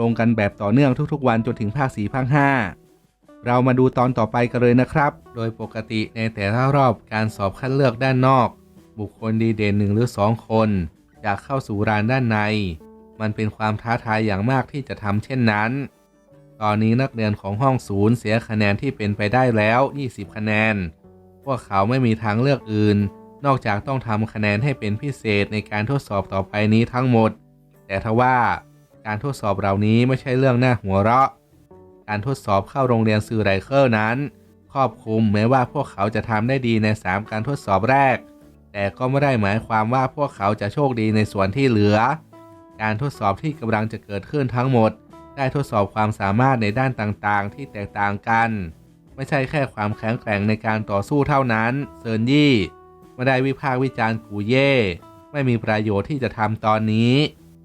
ลงกันแบบต่อเนื่องทุกๆ วันจนถึงภาค4ภาค5เรามาดูตอนต่อไปกันเลยนะครับ โดยปกติในแต่ละรอบการสอบคัดเลือกด้านนอก บุคคลดีเด่นหนึ่งหรือสองคนจะเข้าสู่รานด้านใน มันเป็นความท้าทายอย่างมากที่จะทำเช่นนั้น ตอนนี้นักเรียนของห้องศูนย์เสียคะแนนที่เป็นไปได้แล้ว 20 คะแนน พวกเขาไม่มีทางเลือกอื่น นอกจากต้องทำคะแนนให้เป็นพิเศษในการทดสอบต่อไปนี้ทั้งหมด แต่ทว่า การทดสอบเหล่านี้ไม่ใช่เรื่องน่าหัวเราะ การทดสอบเข้าโรงเรียนซูไรเคิลนั้น ครอบคลุมแม้ว่าพวกเขาจะทำได้ดีใน 3 การทดสอบแรก แต่ก็ไม่ได้หมายความว่าพวกเขาจะโชคดีในส่วนที่เหลือ การทดสอบที่กำลังจะเกิดขึ้นทั้งหมด ได้ทดสอบความสามารถในด้านต่างๆ ที่แตกต่างกัน ไม่ใช่แค่ความแข็งแกร่งในการต่อสู้เท่านั้นเซินยี่ไม่ได้วิพากษ์วิจารณ์กูเย่ไม่มีประโยชน์ที่จะทำตอนนี้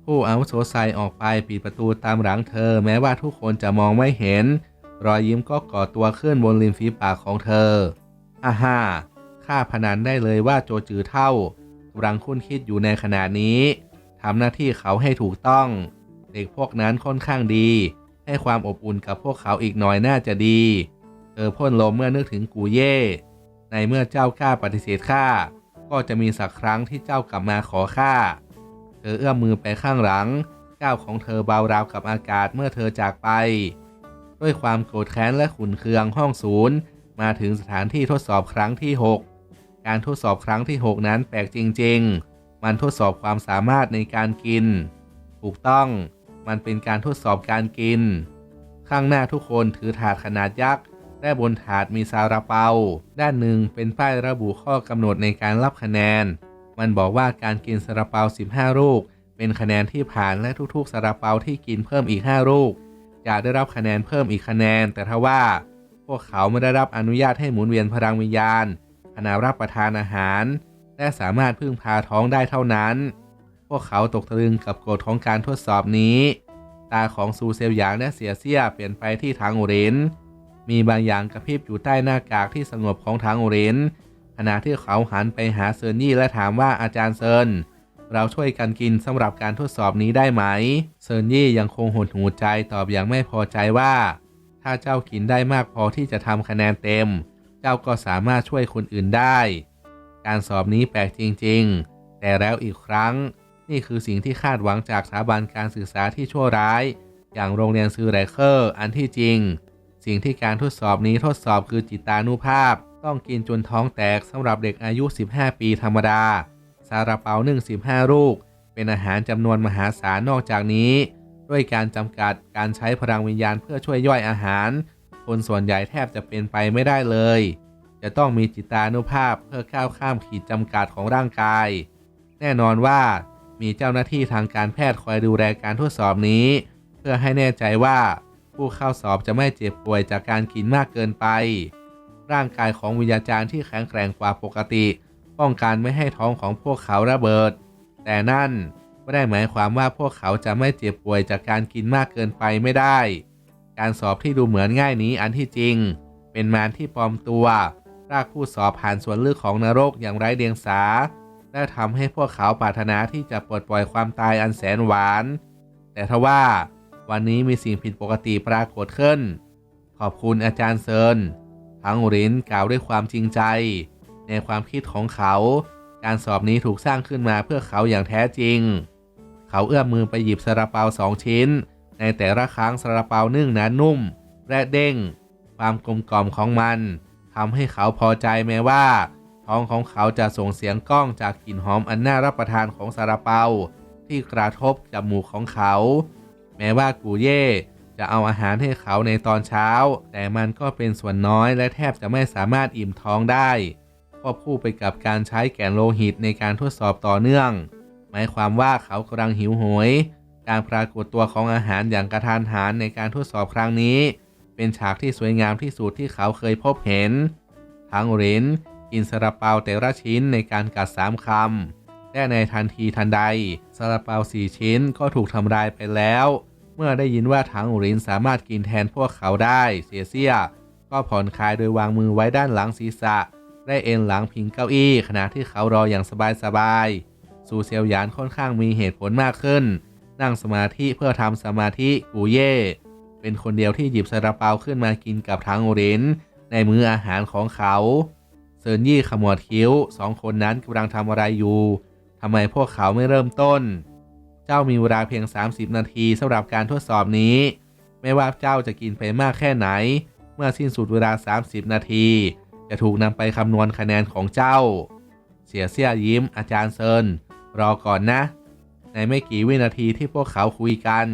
ผู้อาวุโสไซออกไปปิดประตูตามหลังเธอ แม้ว่าทุกคนจะมองไม่เห็น รอยยิ้มก็ก่อตัวขึ้นบนริมฝีปากของเธออาฮ่าข้าพนันได้เลยว่าโจจือเท่ากำลังคุ้นคิดอยู่ในขณะนี้ทำหน้าที่เขาให้ถูกต้อง เด็กพวกนั้นค่อนข้างดี ให้ความอบอุ่นกับพวกเขาอีกหน่อยน่าจะดี เธอพ่นลมเมื่อนึกถึงกูเย่ ในเมื่อเจ้ากล้าปฏิเสธข้าก็จะมีสักครั้งที่เจ้ากลับมาขอข้า เธอเอื้อมมือไปข้างหลัง ก้าวของเธอเบาราวกับอากาศเมื่อเธอจากไป ด้วยความโกรธแค้นและขุนเคืองห้องศูนย์ มาถึงสถานที่ทดสอบครั้งที่ 6 การทดสอบครั้งที่ 6 นั้นแปลกจริง ๆ มันทดสอบความสามารถในการกิน ถูกต้อง มันเป็นการทดสอบการกิน ข้างหน้าทุกคนถือถาดขนาดยักษ์และบนถาดมีซาลาเปา ด้านหนึ่งเป็นป้ายระบุข้อกำหนดในการรับคะแนน มันบอกว่าการกินซาลาเปา 15 ลูก เป็นคะแนนที่ผ่านและทุกๆซาลาเปาที่กินเพิ่มอีก 5 ลูก จะได้รับคะแนนเพิ่มอีกคะแนน แต่ทว่า พวกเขาไม่ได้รับอนุญาตให้หมุนเวียนพลังวิญญาณขณะรับประทานอาหาร และสามารถพึ่งพาท้องได้เท่านั้น พวกเขาตกตะลึงกับกฎของการทดสอบนี้ ตาของซูเซลหยางและเสียเซียเปลี่ยนไปที่ทางอุรินมีบางอย่างกระพริบอยู่ใต้หน้ากากที่สงบของทางอุริน ขณะที่เขาหันไปหาเซินยี่และถามว่าอาจารย์เซินเราช่วยกันกินสำหรับการทดสอบนี้ได้ไหม เซินยี่ยังคงหดหูใจตอบอย่างไม่พอใจว่า ถ้าเจ้ากินได้มากพอที่จะทำคะแนนเต็ม เจ้าก็สามารถช่วยคนอื่นได้ การสอบนี้แปลกจริงๆ แต่แล้วอีกครั้ง นี่คือสิ่งที่คาดหวังจากสถาบันการศึกษาที่ชั่วร้าย อย่างโรงเรียนซือไรเคอร์อันที่จริง สิ่งที่การทดสอบนี้ทดสอบคือจิตานุภาพ ต้องกินจนท้องแตกสำหรับเด็กอายุ 15 ปีธรรมดา ซาลาเปานึ่ง15 ลูก เป็นอาหารจำนวนมหาศาลนอกจากนี้ ด้วยการจำกัดการใช้พลังวิญญาณเพื่อช่วยย่อยอาหาร คนส่วนใหญ่แทบจะเป็นไปไม่ได้เลย จะต้องมีจิตานุภาพเพื่อก้าวข้ามขีดจำกัดของร่างกาย แน่นอนว่ามีเจ้าหน้าที่ทางการแพทย์คอยดูแลการทดสอบนี้ เพื่อให้แน่ใจว่าผู้เข้าสอบจะไม่เจ็บป่วยจากการกินมากเกินไป ร่างกายของวิญญาจารย์ที่แข็งแกร่งกว่าปกติ ป้องกันไม่ให้ท้องของพวกเขาระเบิด แต่นั่นไม่ได้หมายความว่าพวกเขาจะไม่เจ็บป่วยจากการกินมากเกินไปไม่ได้ การสอบที่ดูเหมือนง่ายนี้อันที่จริง เป็นมารที่ปลอมตัวรากผู้สอบผ่านส่วนลึกของนรกอย่างไร้เดียงสาและทำให้พวกเขาปรารถนาที่จะปลดปล่อยความตายอันแสนหวาน แต่ทว่าวันนี้มีสิ่งผิดปกติปรากฏขึ้น ขอบคุณอาจารย์เซิน ทั้งรินกล่าวด้วยความจริงใจ ในความคิดของเขา การสอบนี้ถูกสร้างขึ้นมาเพื่อเขาอย่างแท้จริง เขาเอื้อมมือไปหยิบซาลาเปาสองชิ้น ในแต่ละครั้งซาลาเปานึ่งนั้นนุ่ม และเด้ง ความกลมกล่อมของมันทำให้เขาพอใจแม้ว่า ท้องของเขาจะส่งเสียงก้องจากกลิ่นหอมอันน่ารับประทานของซาลาเปา ที่กระทบจมูกของเขา แม้ว่ากูเย่ จะเอาอาหารให้เขาในตอนเช้า แต่มันก็เป็นส่วนน้อยและแทบจะไม่สามารถอิ่มท้องได้ควบคู่ไปกับการใช้แกนโลหิตในการทดสอบต่อเนื่อง หมายความว่าเขากำลังหิวโหย การปรากฏตัวของอาหารอย่างกระทานหันในการทดสอบครั้งนี้ เป็นฉากที่สวยงามที่สุดที่เขาเคยพบเห็น ทั้งรินกินซาลาเปาแต่ละชิ้นในการกัดสามคำและในทันทีทันใดซาลาเปาสี่ชิ้นก็ถูกทำลายไปแล้ว เมื่อได้ยินว่าทั้งรินสามารถกินแทนพวกเขาได้เสียเสีย ก็ผ่อนคลายโดยวางมือไว้ด้านหลังศีรษะ ได้เอนหลังพิงเก้าอี้ ขณะที่เขารออย่างสบายๆซูเซียวหยานค่อนข้างมีเหตุผลมากขึ้น นั่งสมาธิเพื่อทำสมาธิกูเย่เป็นคนเดียวที่หยิบซาลาเปาขึ้นมากินกับทั้งรินในมื้ออาหารของเขาเซินยี่ขมวดคิ้วสองคนนั้นกำลังทำอะไรอยู่ทำไมพวกเขาไม่เริ่มต้น เจ้ามีเวลาเพียง 30 นาทีสำหรับการทดสอบนี้ ไม่ว่าเจ้าจะกินไปมากแค่ไหน เมื่อสิ้นสุดเวลา 30 นาที จะถูกนำไปคำนวณคะแนนของเจ้า เสียเสียยิ้มอาจารย์เซินรอก่อนนะ ในไม่กี่วินาทีที่พวกเขาคุยกัน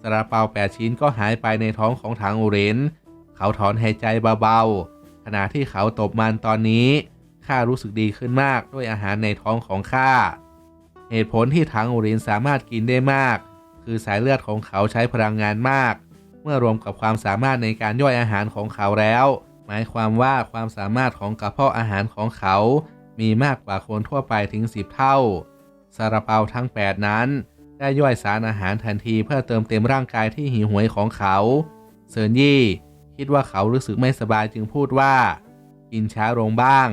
ซาลาเปาแปดชิ้นก็หายไปในท้องของถังอุเรนเขาถอนหายใจเบาๆขณะที่เขาตบมันตอนนี้ข้ารู้สึกดีขึ้นมากด้วยอาหารในท้องของข้า เหตุผลที่ถังอุรินสามารถกินได้มาก คือสายเลือดของเขาใช้พลังงานมาก เมื่อรวมกับความสามารถในการย่อยอาหารของเขาแล้ว หมายความว่าความสามารถของกระเพาะอาหารของเขา มีมากกว่าคนทั่วไปถึง 10 เท่าซาลาเปาทั้ง 8 นั้น ได้ย่อยสารอาหารทันทีเพื่อเติมเต็มร่างกายที่หิวโหยของเขาเซินยี่คิดว่าเขารู้สึกไม่สบายจึงพูดว่า กินช้าลงบ้าง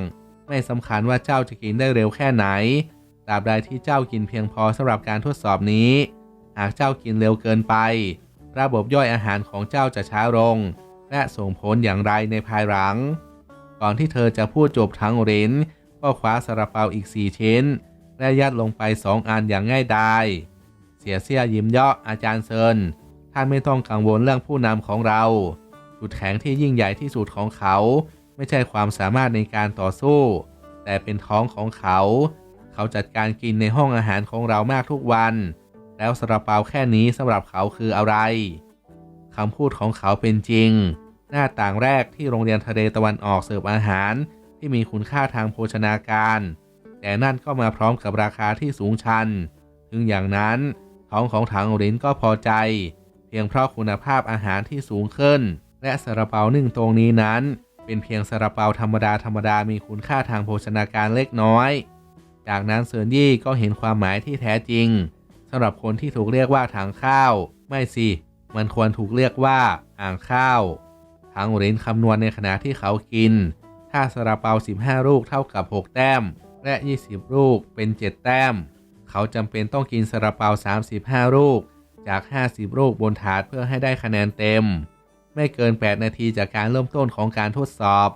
ไม่สำคัญว่าเจ้าจะกินได้เร็วแค่ไหน ราบใดที่เจ้ากินเพียงพอสำหรับการทดสอบนี้ หากเจ้ากินเร็วเกินไป ระบบย่อยอาหารของเจ้าจะช้าลง และส่งผลอย่างไรในภายหลัง ก่อนที่เธอจะพูดจบทั้งรินก็คว้าซาลาเปาอีกสี่ชิ้น และยัดลงไปสองอันอย่างง่ายดายเสียเสียยิ้มเยาะอาจารย์เซินท่านไม่ต้องกังวลเรื่องผู้นำของเรา จุดแข็งที่ยิ่งใหญ่ที่สุดของเขา ไม่ใช่ความสามารถในการต่อสู้ แต่เป็นท้องของเขา เขาจัดการกินในห้องอาหารของเรามากทุกวัน แล้วซาลาเปาแค่นี้สำหรับเขาคืออะไรคำพูดของเขาเป็นจริง หน้าต่างแรกที่โรงเรียนทะเลตะวันออกเสิร์ฟอาหารที่มีคุณค่าทางโภชนาการ แต่นั่นก็มาพร้อมกับราคาที่สูงชัน ถึงอย่างนั้น ท้องของถังรินก็พอใจ เพียงเพราะคุณภาพอาหารที่สูงขึ้น และซาลาเปานึ่งตรงนี้นั้น เป็นเพียงซาลาเปาธรรมดาธรรมดามีคุณค่าทางโภชนาการเล็กน้อย จากนั้นเซินยี่ก็เห็นความหมายที่แท้จริงสำหรับคนที่ถูกเรียกว่าถังข้าว ไม่สิ มันควรถูกเรียกว่าอ่างข้าวถังรินคำนวณในขณะที่เขากิน ถ้าซาลาเปา 15 ลูกเท่ากับ 6 แต้ม และ 20 ลูกเป็น 7 แต้ม เขาจำเป็นต้องกินซาลาเปา 35 ลูก จาก 50 ลูกบนถาดเพื่อให้ได้คะแนนเต็ม ไม่เกิน 8 นาทีจากการเริ่มต้นของการทดสอบ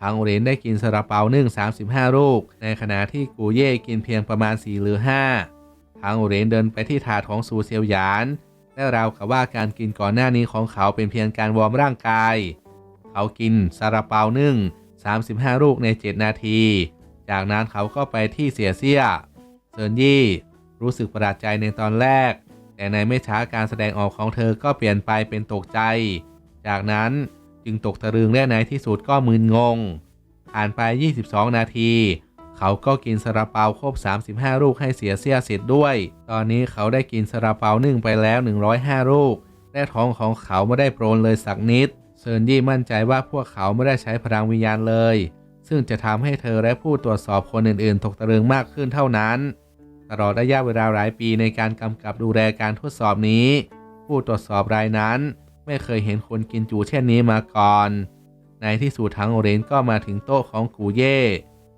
ทางโอเรนได้กินซาลาเปานึ่ง 35 ลูก ในขณะที่กูเย่กินเพียงประมาณ 4 หรือ5ทางโอเรนเดินไปที่ถาดของซูเซียวหยาน และราวกับว่าการกินก่อนหน้านี้ของเขาเป็นเพียงการวอร์มร่างกาย เขากินซาลาเปานึ่ง 35 ลูกใน 7 นาที จากนั้นเขาก็ไปที่เสียเซียเซินยี่รู้สึกประหลาดใจในตอนแรก แต่ในไม่ช้าการแสดงออกของเธอก็เปลี่ยนไปเป็นตกใจ จากนั้น จึงตกตะลึงและในที่สุดก็มึนงง ผ่านไป 22 นาที เขาก็กินซาลาเปาครบ 35 ลูกให้เสียเสียเสร็จด้วย ตอนนี้เขาได้กินซาลาเปานึ่งไปแล้ว 105 ลูก และท้องของเขาไม่ได้โปรนเลยสักนิด เซินยี่มั่นใจว่าพวกเขาไม่ได้ใช้พลังวิญญาณเลย ซึ่งจะทำให้เธอและผู้ตรวจสอบคนอื่นๆ ตกตะลึงมากขึ้นเท่านั้น ตลอดระยะเวลาหลายปีในการกำกับดูแลการทดสอบนี้ ผู้ตรวจสอบรายนั้น ไม่เคยเห็นคนกินจูเช่นนี้มาก่อน ในที่สุดทั้งโอเรนก็มาถึงโต๊ะของกูเย่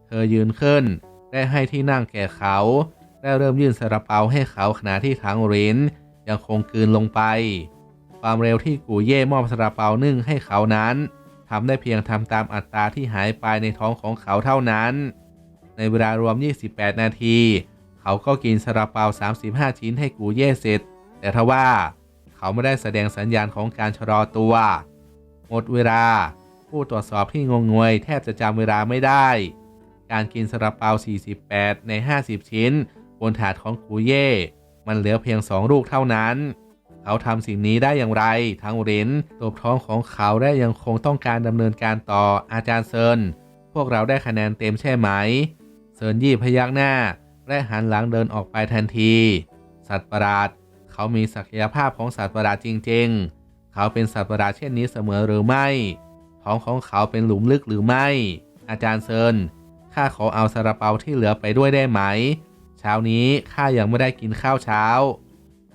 เธอยืนขึ้น ได้ให้ที่นั่งแก่เขาและเริ่มยื่นซาลาเปาให้เขาขณะที่ทั้งโอเรนยังคงกลืนลงไป ความเร็วที่กูเย่มอบซาลาเปานึ่งให้เขานั้นทำได้เพียงทำตามอัตราที่หายไปในท้องของเขาเท่านั้น ในเวลารวม 28 นาที เขาก็กินซาลาเปา 35 ชิ้นให้กูเย่เสร็จ แต่ทว่า เขาไม่ได้แสดงสัญญาณของการชะลอตัว หมดเวลา ผู้ตรวจสอบที่งงงวย แทบจะจำเวลาไม่ได้ การกินซาลาเปา 48 ใน 50 ชิ้น บนถาดของกูเย่ มันเหลือเพียง2ลูกเท่านั้น เขาทำสิ่งนี้ได้อย่างไร ทั้งเรนตบท้องของเขาได้ยังคงต้องการดำเนินการต่ออาจารย์เซิน พวกเราได้คะแนนเต็มใช่ไหม เซินยี่พยักหน้าและหันหลังเดินออกไปทันที สัตว์ประหลาด เขามีศักยภาพของสัตว์ประหลาดจริง ๆ เขาเป็นสัตว์ประหลาดเช่นนี้เสมอหรือไม่ ท้องของเขาเป็นหลุมลึกหรือไม่ อาจารย์เซิน ข้าขอเอาซาลาเปาที่เหลือไปด้วยได้ไหม เช้านี้ข้ายังไม่ได้กินข้าวเช้า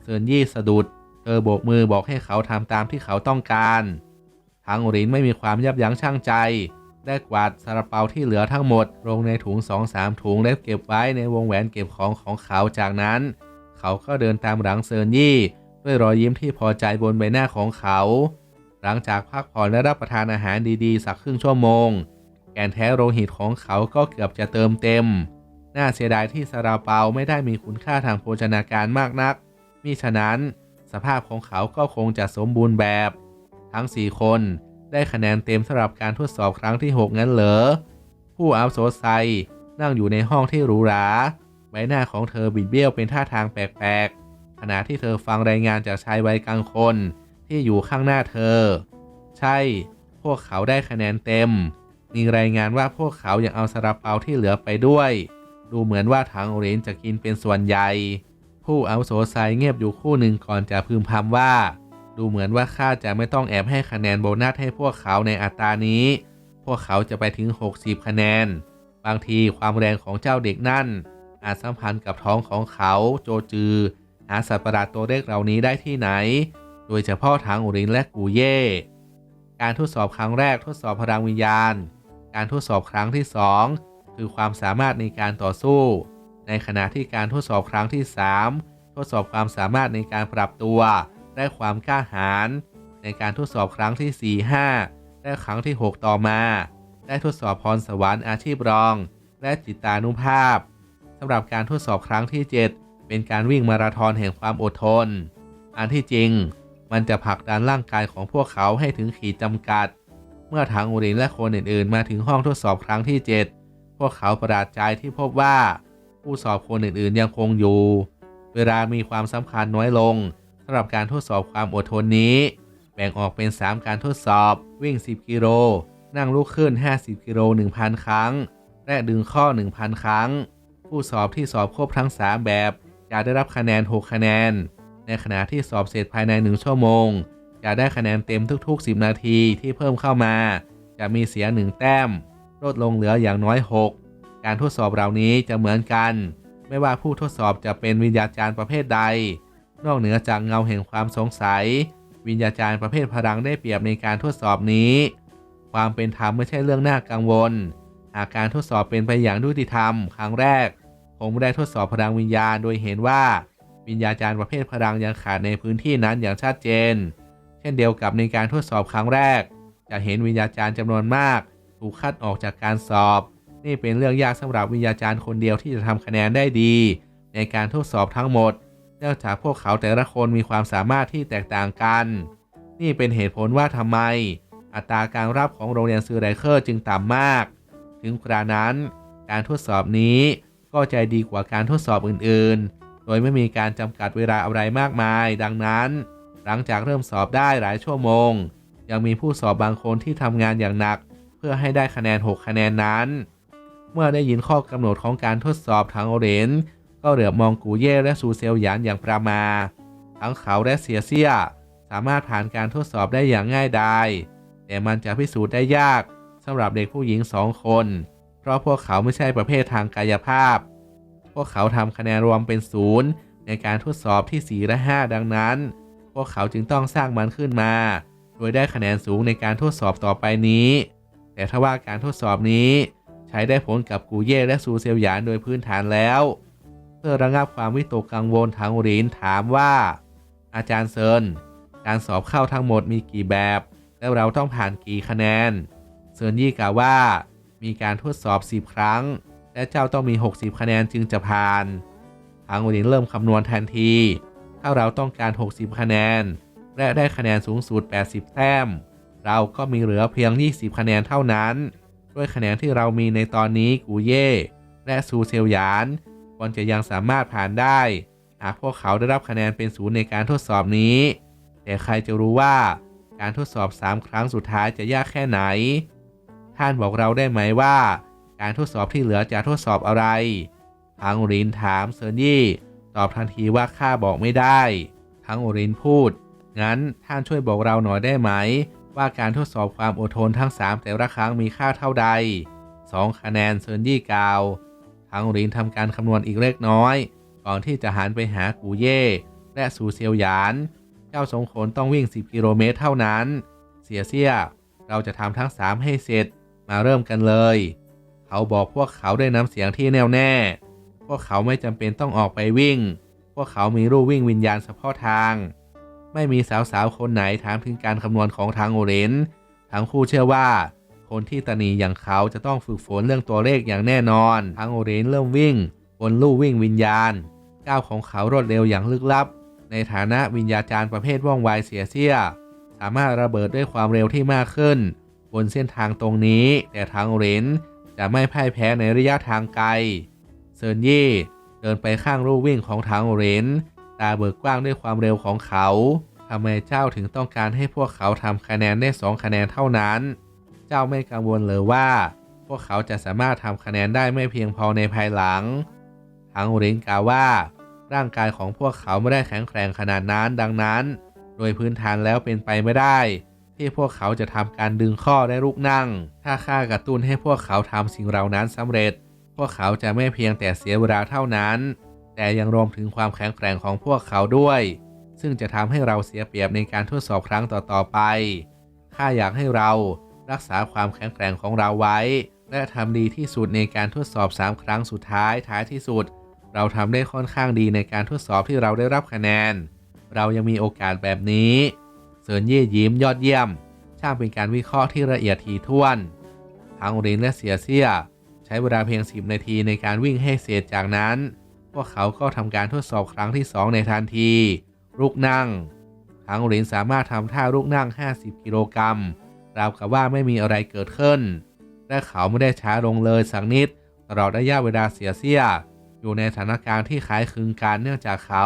เซินยี่สะดุด เธอโบกมือบอกให้เขาทำตามที่เขาต้องการทางหรินไม่มีความยับยั้งชั่งใจ ได้กวาดซาลาเปาที่เหลือทั้งหมด ลงในถุงสองสามถุงและเก็บไว้ในวงแหวนเก็บของของเขาจากนั้น เขาก็เดินตามหลังเซินยี่ ด้วยรอยยิ้มที่พอใจบนใบหน้าของเขา หลังจากพักผ่อนและรับประทานอาหารดีๆ สักครึ่งชั่วโมง แกนแท้โลหิตของเขาก็เกือบจะเติมเต็ม น่าเสียดายที่ซาลาเปาไม่ได้มีคุณค่าทางโภชนาการมากนัก มิฉะนั้นสภาพของเขาก็คงจะสมบูรณ์แบบ ทั้ง 4 คนได้คะแนนเต็มสำหรับการทดสอบครั้งที่ 6 งั้นเหรอ ผู้อาวุโสไซนั่งอยู่ในห้องที่หรูหรา ใบหน้าของเธอบิดเบี้ยวเป็นท่าทางแปลกๆ ขณะที่เธอฟังรายงานจากชายวัยกลางคนที่อยู่ข้างหน้าเธอ ใช่ พวกเขาได้คะแนนเต็ม มีรายงานว่าพวกเขายังเอาซาลาเปาที่เหลือไปด้วย ดูเหมือนว่าทางโอเรนจะกินเป็นส่วนใหญ่ ผู้อาวุโสไซเงียบอยู่คู่หนึ่งก่อนจะพึมพำว่า ดูเหมือนว่าข้าจะไม่ต้องแอบให้คะแนนโบนัสให้พวกเขาในอัตรานี้ พวกเขาจะไปถึง 60 คะแนน บางทีความแรงของเจ้าเด็กนั่น อาจสัมพันธ์กับท้องของเขาโจจือ หาสัตว์ประหลาดตัวเล็กเหล่านี้ได้ที่ไหน โดยเฉพาะทางอุรินและกูเย่ การทดสอบครั้งแรกทดสอบพลังวิญญาณ การทดสอบครั้งที่ 2 คือความสามารถในการต่อสู้ ในขณะที่การทดสอบครั้งที่ 3 ทดสอบความสามารถในการปรับตัวและความกล้าหาญในการทดสอบครั้งที่ 4 5 และครั้งที่ 6 ต่อมา ได้ทดสอบพรสวรรค์อาชีพรอง และจิตานุภาพ สำหรับการทดสอบครั้งที่ 7 เป็นการวิ่งมาราธอนแห่งความอดทน อันที่จริง มันจะผลักดันร่างกายของพวกเขาให้ถึงขีดจำกัด เมื่อทางอุรินและคนอื่นๆ มาถึงห้องทดสอบครั้งที่ 7 พวกเขาประหลาดใจที่พบว่า ผู้สอบคนอื่นๆยังคงอยู่ เวลามีความสำคัญน้อยลงสำหรับการทดสอบความอดทนนี้ แบ่งออกเป็น 3 การทดสอบวิ่ง 10 กิโล นั่งลุกขึ้น 50 กิโล 1,000 ครั้ง และดึงข้อ 1,000 ครั้ง ผู้สอบที่สอบครบทั้ง 3 แบบจะได้รับคะแนน 6 คะแนน ในขณะที่สอบเสร็จภายใน 1 ชั่วโมง จะได้คะแนนเต็มทุก ๆ 10 นาทีที่เพิ่มเข้ามา จะมีเสีย 1 แต้ม ลดลงเหลืออย่างน้อย 6 การทดสอบเหล่านี้จะเหมือนกัน ไม่ว่าผู้ทดสอบจะเป็นวิญญาจารย์ประเภทใด นอกเหนือจากเงาแห่งความสงสัย วิญญาจารย์ประเภทพลังได้เปรียบในการทดสอบนี้ ความเป็นธรรมไม่ใช่เรื่องน่ากังวล หากการทดสอบเป็นไปอย่างยุติธรรม ครั้งแรกผมได้ทดสอบพลังวิญญาณ โดยเห็นว่าวิญญาจารย์ประเภทพลังยังขาดในพื้นที่นั้นอย่างชัดเจน เช่นเดียวกับในการทดสอบครั้งแรก จะเห็นวิญญาจารย์จำนวนมาก ถูกคัดออกจากการสอบ นี่เป็นเรื่องยากสำหรับวิญญาจารย์คนเดียวที่จะทำคะแนนได้ดี ในการทดสอบทั้งหมด เนื่องจากพวกเขาแต่ละคนมีความสามารถที่แตกต่างกัน นี่เป็นเหตุผลว่าทำไม อัตราการรับของโรงเรียนซูไรเคอร์จึงต่ำมาก ถึงกระนั้น การทดสอบนี้ก็ใจดีกว่าการทดสอบอื่นๆ โดยไม่มีการจำกัดเวลาอะไรมากมาย ดังนั้น หลังจากเริ่มสอบได้หลายชั่วโมง ยังมีผู้สอบบางคนที่ทำงานอย่างหนัก เพื่อให้ได้คะแนน 6 คะแนนนั้น เมื่อได้ยินข้อกำหนดของการทดสอบทางโอเรนก็เหลือบมองกูเย่และซูเซลหยานอย่างประมา ทั้งเขาและเสียเซียสามารถผ่านการทดสอบได้อย่างง่ายดายแต่มันจะพิสูจน์ได้ยาก สำหรับเด็กผู้หญิงสองคน เพราะพวกเขาไม่ใช่ประเภททางกายภาพ พวกเขาทำคะแนนรวมเป็นศูนย์ในการทดสอบที่ 4 และ 5 ดังนั้น พวกเขาจึงต้องสร้างมันขึ้นมา โดยได้คะแนนสูงในการทดสอบต่อไปนี้ แต่ถ้าว่าการทดสอบนี้ใช้ได้ผลกับกูเย่และซูเซลหยานโดยพื้นฐานแล้ว เพื่อระงับความวิตกกังวลทางอุรินถามว่า อาจารย์เซิน การสอบเข้าทั้งหมดมีกี่แบบ แล้วเราต้องผ่านกี่คะแนน เซินยี่กล่าวว่า มีการทดสอบ 10 ครั้ง และเจ้าต้องมี 60 คะแนนจึงจะผ่านทางอุรินเริ่มคำนวณทันที ถ้าเราต้องการ 60 คะแนน และได้คะแนนสูงสุด 80 แต้ม เราก็มีเหลือเพียง 20 คะแนนเท่านั้น ด้วยคะแนนที่เรามีในตอนนี้กูเย่ และซูเซลยานควรจะยังสามารถผ่านได้ หากพวกเขาได้รับคะแนนเป็นศูนย์ในการทดสอบนี้ แต่ใครจะรู้ว่าการทดสอบ 3 ครั้งสุดท้ายจะยากแค่ไหน ท่านบอกเราได้ไหมว่า การทดสอบที่เหลือจะทดสอบอะไรทางรินถามเซินยี่ ตอบทันทีว่าข้าบอกไม่ได้ ทั้งโอรินพูด งั้นท่านช่วยบอกเราหน่อยได้ไหม ว่าการทดสอบความอดทนทั้ง 3 แต่ละครั้งมีค่าเท่าใด 2 คะแนนเซินยี่กล่าว ทั้งโอรินทำการคำนวณอีกเล็กน้อย ก่อนที่จะหันไปหากูเย่และสูเซียวหยาน เจ้าสงคนต้องวิ่ง 10 กิโลเมตรเท่านั้น เสียเสียเราจะทำทั้ง 3 ให้เสร็จ มาเริ่มกันเลย เขาบอกพวกเขาด้วยน้ำเสียงที่แน่วแน่ พวกเขาไม่จำเป็นต้องออกไปวิ่ง พวกเขามีรูวิ่งวิญญาณเฉพาะทาง ไม่มีสาวๆคนไหนถามถึงการคำนวณของทางโอเรนทั้งคู่เชื่อว่าคนที่ตนีอย่างเขาจะต้องฝึกฝนเรื่องตัวเลขอย่างแน่นอน ทางโอเรนเริ่มวิ่งบนลู่วิ่งวิญญาณ ก้าวของเขารวดเร็วอย่างลึกลับ ในฐานะวิญญาจารย์ประเภทว่องไวเสียเสีย สามารถระเบิดด้วยความเร็วที่มากขึ้น นเส้นทางตรงนี้ แต่ทางเรนจะไม่พ่ายแพ้ในระยะทางไกล เซินยี่เดินไปข้างลู่วิ่งของทางเรนตาเบิกกว้างด้วยความเร็วของเขาทำไมเจ้าถึงต้องการให้พวกเขาทำคะแนนได้สองคะแนนเท่านั้น เจ้าไม่กังวลเลยว่า พวกเขาจะสามารถทำคะแนนได้ไม่เพียงพอในภายหลัง ทางเรนกล่าวว่า ร่างกายของพวกเขาไม่ได้แข็งแกร่งขนาดนั้นดังนั้น โดยพื้นฐานแล้วเป็นไปไม่ได้ ที่พวกเขาจะทำการดึงข้อได้ลุกนั่ง ถ้าข้ากระตุ้นให้พวกเขาทำสิ่งเหล่านั้นสำเร็จ พวกเขาจะไม่เพียงแต่เสียเวลาเท่านั้น แต่ยังรวมถึงความแข็งแกร่งของพวกเขาด้วย ซึ่งจะทำให้เราเสียเปรียบในการทดสอบครั้งต่อๆไป ข้าอยากให้เรารักษาความแข็งแกร่งของเราไว้ และทำดีที่สุดในการทดสอบ 3 ครั้งสุดท้ายท้ายที่สุด เราทำได้ค่อนข้างดีในการทดสอบที่เราได้รับคะแนน เรายังมีโอกาสแบบนี้ เซินเย่ยิ้มยอดเยี่ยม ช่างเป็นการวิเคราะห์ที่ละเอียดถี่ถ้วน ทั้งรินและเสียเสีย ใช้เวลาเพียง 10 นาทีในการวิ่งให้เสร็จจากนั้น พวกเขาก็ทำการทดสอบครั้งที่ 2 ในทันทีลุกนั่ง ทั้งรินสามารถทำท่าลุกนั่ง 50 กิโลกรัมราวกับว่าไม่มีอะไรเกิดขึ้น และเขาไม่ได้ช้าลงเลยสักนิดตลอดระยะเวลาเสียเสีย อยู่ในสถานการณ์ที่คล้ายคลึงกันเนื่องจากเขา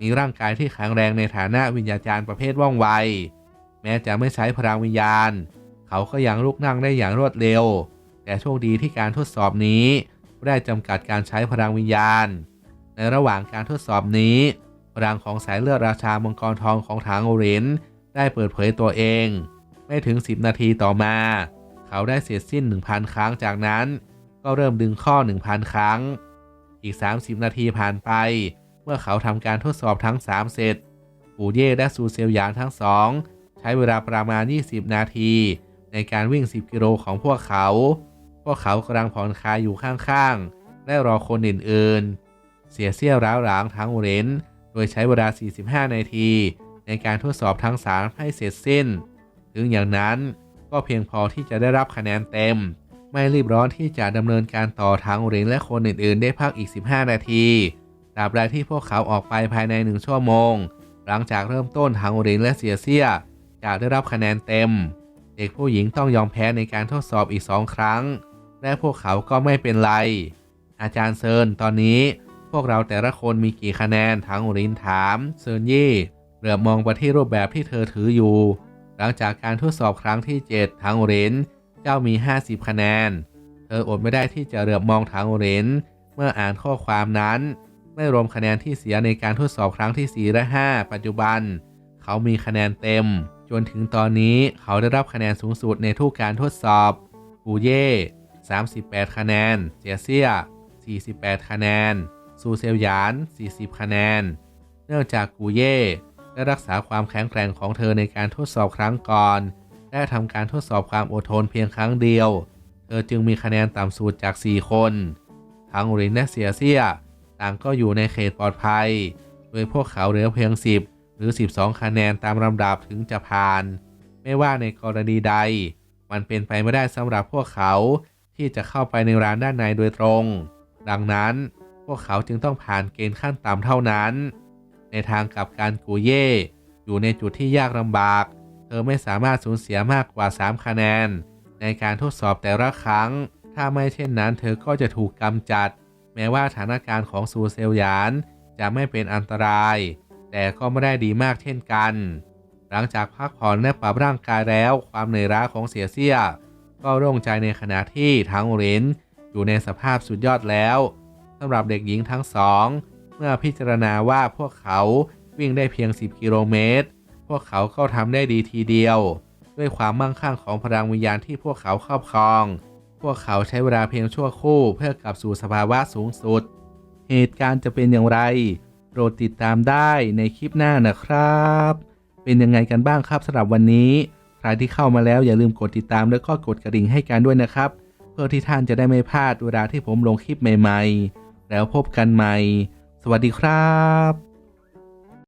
มีร่างกายที่แข็งแรงในฐานะวิญญาจารย์ประเภทว่องไว แม้จะไม่ใช้พลังวิญญาณ เขาก็ยังลุกนั่งได้อย่างรวดเร็ว แต่โชคดีที่การทดสอบนี้ได้จำกัดการใช้พลังวิญญาณ ในระหว่างการทดสอบนี้ พลังของสายเลือดราชามังกรทองของทางโอเรนได้เปิดเผยตัวเอง ไม่ถึง 10 นาทีต่อมา เขาได้เสร็จสิ้น 1,000 ครั้งจากนั้น ก็เริ่มดึงข้อ 1,000 ครั้ง อีก 30 นาทีผ่านไป มื่อเขาทำการทดสอบทั้ง 3 เสร็จ ปูเย่และซูเซียวหยานทั้งสอง ใช้เวลาประมาณ 20 นาที ในการวิ่ง 10 กิโลของพวกเขา พวกเขากำลังผ่อนคลายอยู่ข้างๆ และรอคนอื่นๆ เสียเสี้ยวร้าวหลางทั้งเรนโดยใช้เวลา 45 นาที ในการทดสอบทั้ง 3 ให้เสร็จสิ้น ถึงอย่างนั้นก็เพียงพอที่จะได้รับคะแนนเต็ม ไม่รีบร้อนที่จะดำเนินการต่อทางเรนและคนอื่นๆ ได้พักอีก 15 นาที ตราบใดที่พวกเขาออกไปภายใน1ชั่วโมง หลังจากเริ่มต้นทางเรนและเสียเสียจะได้รับคะแนนเต็ม เด็กผู้หญิงต้องยอมแพ้ในการทดสอบอีก2ครั้ง และพวกเขาก็ไม่เป็นไร อาจารย์เซินตอนนี้พวกเราแต่ละคนมีกี่คะแนนทางอรินถาม เซินยี่เหลือบมองไปที่รูปแบบที่เธอถืออยู่ หลังจากการทดสอบครั้งที่ 7 ทางอรินเจ้ามี 50 คะแนน เธออดไม่ได้ที่จะเหลือบมองทางอรินเมื่ออ่านข้อความนั้น ไม่รวมคะแนนที่เสียในการทดสอบครั้งที่ 4 และ 5 ปัจจุบัน เขามีคะแนนเต็ม จนถึงตอนนี้เขาได้รับคะแนนสูงสุดในทุกการทดสอบ ปูเย่ 38 คะแนน เจียเซีย 48 คะแนน ซูเซลยาน 40 คะแนน เนื่องจากกูเย่ได้รักษาความแข็งแกร่งของเธอในการทดสอบครั้งก่อน และทำการทดสอบความอดทนเพียงครั้งเดียว เธอจึงมีคะแนนต่ำสุดจาก 4 คน ทั้งรินและเซียเซีย ต่างก็อยู่ในเขตปลอดภัย โดยพวกเขาเหลือเพียง 10 หรือ 12 คะแนนตามลำดับถึงจะผ่าน ไม่ว่าในกรณีใด มันเป็นไปไม่ได้สำหรับพวกเขาที่จะเข้าไปในร้านด้านในโดยตรง ดังนั้นพวกเขาจึงต้องผ่านเกณฑ์ขั้นต่ำเท่านั้น ในทางกลับการกูเย่อยู่ในจุดที่ยากลำบาก เธอไม่สามารถสูญเสียมากกว่า 3 คะแนน ในการทดสอบแต่ละครั้ง ถ้าไม่เช่นนั้นเธอก็จะถูกกำจัด แม้ว่าสถานการณ์ของซูเซลยานจะไม่เป็นอันตราย แต่ก็ไม่ได้ดีมากเช่นกัน หลังจากพักผ่อนและปรับร่างกายแล้ว ความเหนื่อยล้าของเสียเสียก็โล่งใจในขณะที่ทั้งเรนอยู่ในสภาพสุดยอดแล้วสำหรับเด็กหญิงทั้งสอง เมื่อพิจารณาว่าพวกเขาวิ่งได้เพียง 10 กิโลเมตร พวกเขาก็ทำได้ดีทีเดียว ด้วยความมั่งคั่งของพลังวิญญาณที่พวกเขาครอบครอง พวกเขาใช้เวลาเพียงชั่วครู่เพื่อกลับสู่สภาวะสูงสุด เหตุการณ์จะเป็นอย่างไร โปรดติดตามได้ในคลิปหน้านะครับ เป็นยังไงกันบ้างครับสำหรับวันนี้ ใครที่เข้ามาแล้วอย่าลืมกดติดตามแล้วก็กดกระดิ่งให้กันด้วยนะครับ เพื่อที่ท่านจะได้ไม่พลาดเวลาที่ผมลงคลิปใหม่ ๆ แล้วพบกันใหม่ สวัสดีครับ